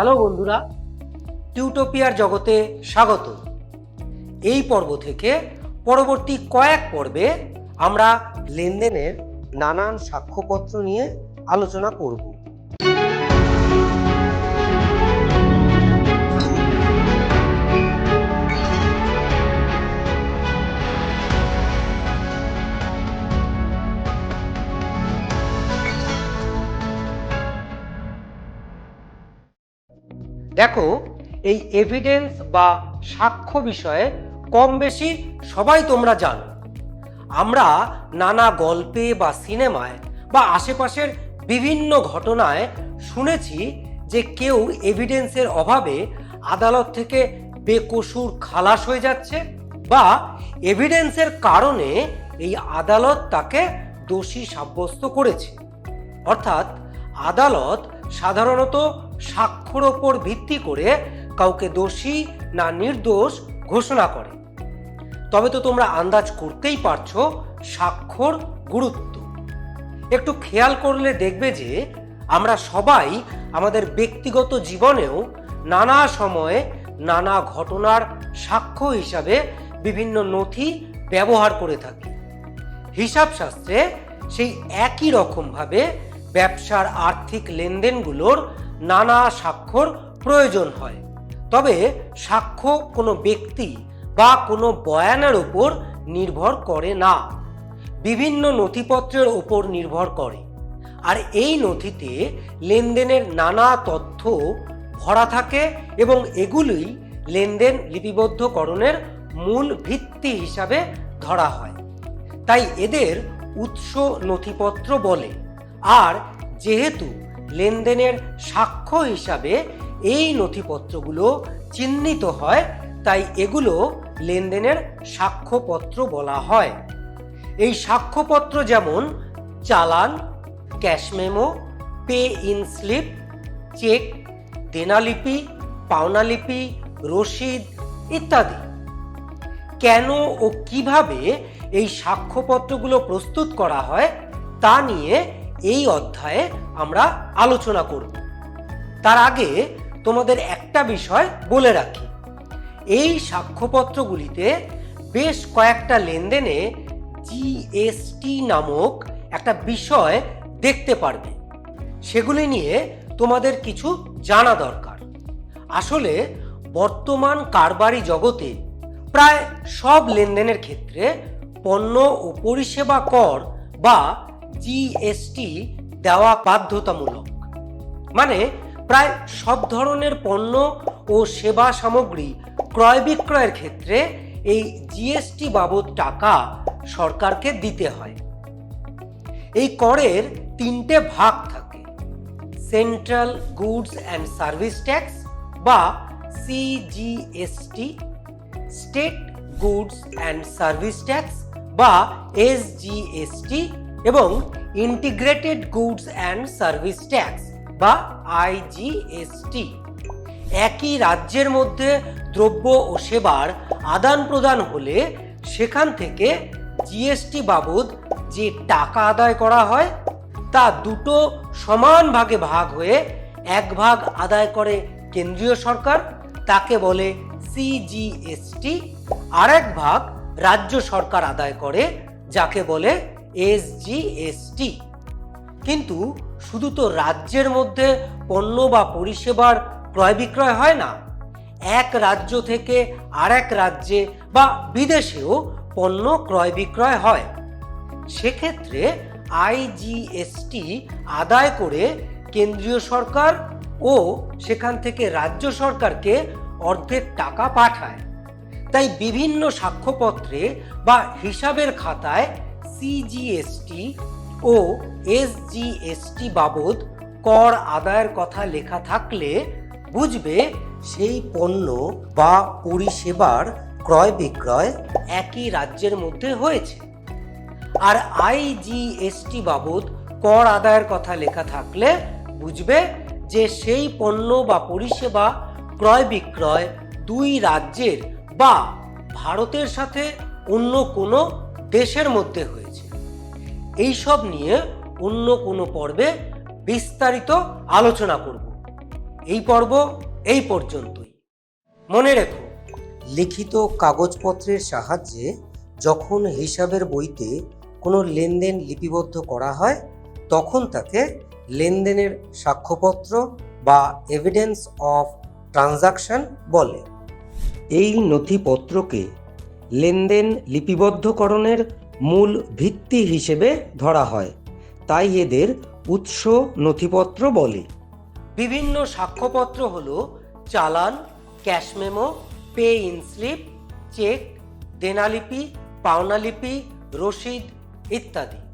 Hello বন্ধুরা টিউটোপিয়ার জগতে স্বাগত। এই পর্ব থেকে পরবর্তী কয়েক পর্বে আমরা লেনদেনের নানান সাক্ষ্যপত্র নিয়ে আলোচনা করব। দেখো, এই এভিডেন্স বা সাক্ষ্য বিষয়ে কম বেশি সবাই তোমরা জানো। আমরা নানা গল্পে বা সিনেমায় বা আশেপাশের বিভিন্ন ঘটনায় শুনেছি যে কেউ এভিডেন্সের অভাবে আদালত থেকে বেকসুর খালাস হয়ে যাচ্ছে বা এভিডেন্সের কারণে এই আদালত তাকে দোষী সাব্যস্ত করেছে। অর্থাৎ আদালত সাধারণত সাক্ষ্যর ওপর ভিত্তি করে কাউকে দোষী না নির্দোষ ঘোষণা করে। তবে তো তোমরা আন্দাজ করতেই পারছ স্বাক্ষর গুরুত্ব। একটু খেয়াল করলে দেখবে যে আমরা সবাই আমাদের ব্যক্তিগত জীবনেও নানা সময়ে নানা ঘটনার সাক্ষ্য হিসাবে বিভিন্ন নথি ব্যবহার করে থাকি। হিসাব শাস্ত্রে সেই একই রকমভাবে ব্যবসার আর্থিক লেনদেনগুলোর নানা স্বাক্ষর প্রয়োজন হয়। তবে সাক্ষ্য কোনো ব্যক্তি বা কোনো বয়ানের উপর নির্ভর করে না। বিভিন্ন নথিপত্রের ওপর নির্ভর করে। আর এই নথিতে লেনদেনের নানা তথ্য ভরা থাকে এবং এগুলোই লেনদেন লিপিবদ্ধকরণের মূল ভিত্তি হিসাবে ধরা হয়। তাই এদের উৎস নথিপত্র বলে। আর যেহেতু লেনদেনের সাক্ষ্য হিসাবে এই নথিপত্রগুলো চিহ্নিত হয়, তাই এগুলো লেনদেনের সাক্ষ্যপত্র বলা হয়। এই সাক্ষ্যপত্র যেমন চালান, cash memo, pay in slip, cheque দেনালিপি পাওনালিপি, রসিদ ইত্যাদি। কেন ও কীভাবে এই সাক্ষ্যপত্রগুলো প্রস্তুত করা হয় তা নিয়ে এই অধ্যায়ে আমরা আলোচনা করব। তার আগে তোমাদের একটা বিষয় বলে রাখি। এই সাক্ষ্যপত্রগুলিতে বেশ কয়েকটা লেনদেনে জিএসটি নামক একটা বিষয় দেখতে পারবে। সেগুলি নিয়ে তোমাদের কিছু জানা দরকার। আসলে বর্তমান কারবারি জগতে প্রায় সব লেনদেনের ক্ষেত্রে পণ্য ও পরিষেবা কর বা জিএসটি দেওয়া বাধ্যতামূলক। মানে প্রায় সব ধরনের পণ্য ও সেবা সামগ্রী ক্রয় বিক্রয়ের ক্ষেত্রে এই জিএসটি বাবদ টাকা সরকারকে দিতে হয়। এই করের তিনটে ভাগ থাকে। Central goods and service tax বা CGST state goods and service tax বা এসজিএসটি এবং integrated goods and service tax বা আইজিএসটি একই রাজ্যের মধ্যে দ্রব্য ও সেবার আদান প্রদান হলে সেখান থেকে জিএসটি বাবদ যে টাকা আদায় করা হয়, তা দুটো সমান ভাগে ভাগ হয়ে এক ভাগ আদায় করে কেন্দ্রীয় সরকার, তাকে বলে সিজিএসটি আর এক ভাগ রাজ্য সরকার আদায় করে, যাকে বলে এসজিএসটি কিন্তু শুধু তো রাজ্যের মধ্যে পণ্য বা পরিষেবার ক্রয় বিক্রয় হয় না, এক রাজ্য থেকে আর এক রাজ্যে বা বিদেশেও পণ্য ক্রয় বিক্রয় হয়। সেক্ষেত্রে আইজিএসটি আদায় করে কেন্দ্রীয় সরকার ও সেখান থেকে রাজ্য সরকারকে অর্ধেক টাকা পাঠায়। তাই বিভিন্ন সাক্ষ্যপত্রে বা হিসাবের খাতায় সিজিএসটি ও এসজিএসটি বাবদ কর আদায়ের কথা লেখা থাকলে বুঝবে সেই পণ্য বা পরিষেবার ক্রয় বিক্রয় একই রাজ্যের মধ্যে হয়েছে। আর আইজিএসটি বাবদ কর আদায়ের কথা লেখা থাকলে বুঝবে যে সেই পণ্য বা পরিষেবা ক্রয় বিক্রয় দুই রাজ্যের বা ভারতের সাথে অন্য কোনো দেশের মধ্যে হয়েছে। এই সব নিয়ে অন্য কোনো পর্বে বিস্তারিত আলোচনা করব। এই পর্ব এই পর্যন্তই। মনে রেখো, লিখিত কাগজপত্রের সাহায্যে যখন হিসাবের বইতে কোনো লেনদেন লিপিবদ্ধ করা হয়, তখন তাকে লেনদেনের সাক্ষ্যপত্র বা এভিডেন্স অফ ট্রানজাকশন বলে। এই নথিপত্রকে লেনদেন লিপিবদ্ধকরণের মূল ভিত্তি হিসেবে ধরা হয়। তাই এদের উৎস নথিপত্র বলে। বিভিন্ন সাক্ষ্যপত্র হল চালান, cash memo, pay in slip, cheque, দেনালিপি, পাওনালিপি, রসিদ ইত্যাদি।